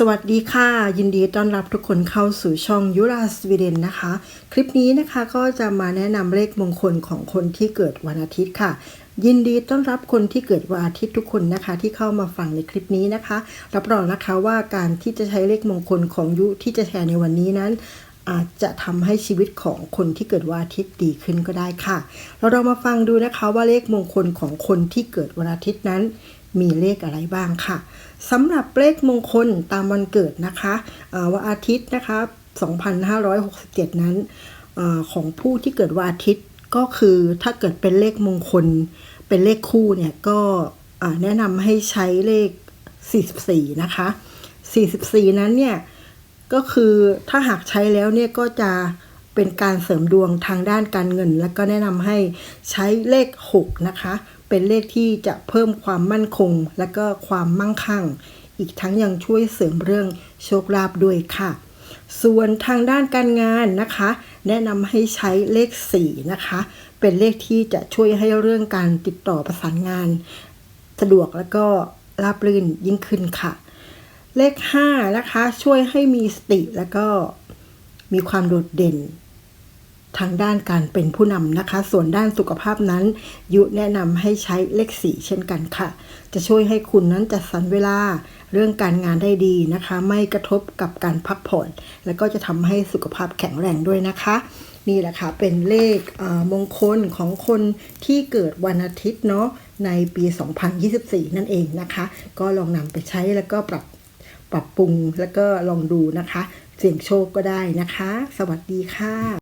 สวัสดีค่ะ ยินดีต้อนรับทุกคนเข้าสู่ช่องยุราสวีเดนนะคะ คลิปนี้นะคะก็จะมาแนะนำเลขมงคลของคนที่เกิดวันอาทิตย์ค่ะ ยินดีต้อนรับคนที่เกิดวันอาทิตย์ทุกคนนะคะ ที่เข้ามาฟังในคลิปนี้นะคะ รับรองนะคะว่าการที่จะใช้เลขมงคลของยุที่จะแชร์ในวันนี้นั้นอาจจะทำให้ชีวิตของคนที่เกิดวันอาทิตย์ดีขึ้นก็ได้ค่ะ เราเรามาฟังดูนะคะว่าเลขมงคลของคนที่เกิดวันอาทิตย์นั้น มีเลขอะไรบ้างค่ะสำหรับเลขมงคลตามวันเกิดนะคะวันอาทิตย์นะคะ 2567 นั้นอของผู้ที่เกิดวันอาทิตย์ก็คือถ้าเกิดเป็นเลขมงคล เป็นเลขคู่เนี่ยก็แนะนำให้ใช้เลข 44 นะคะ 44 นั้นเนี่ยก็คือถ้าหากใช้แล้วเนี่ยก็จะเป็นการเสริมดวงทางด้านการเงิน แล้วก็แนะนำให้ใช้เลข 6 นะคะ เป็นเลขที่จะเพิ่มความมั่นคง และก็ความมั่งคั่ง อีกทั้งยังช่วยเสริมเรื่องโชคลาภด้วยค่ะ ส่วนทางด้านการงานนะคะ แนะนำให้ใช้เลข 4 นะคะ เป็นเลขที่จะช่วยให้เรื่องการติดต่อประสานงาน สะดวกและก็ราบรื่นยิ่งขึ้นค่ะ เลข 5 นะคะ ช่วยให้มีสติแล้วก็มีความโดดเด่น ทางด้านการเป็นผู้นำนะคะ ส่วนด้านสุขภาพนั้น ยุแนะนำให้ใช้เลข4เช่นกันค่ะ จะช่วยให้คุณนั้นจัดสรรเวลาเรื่องการงานได้ดีนะคะ ไม่กระทบกับการพักผ่อน แล้วก็จะทำให้สุขภาพแข็งแรงด้วยนะคะนี่แหละค่ะเป็นเลขมงคลของคนที่เกิดวันอาทิตย์เนาะในปี 2024 นั่นเองนะคะ ก็ลองนำไปใช้แล้วก็ปรับปรับปรุงแล้วก็ลองดูนะคะ เสี่ยงโชคก็ได้นะคะ สวัสดีค่ะ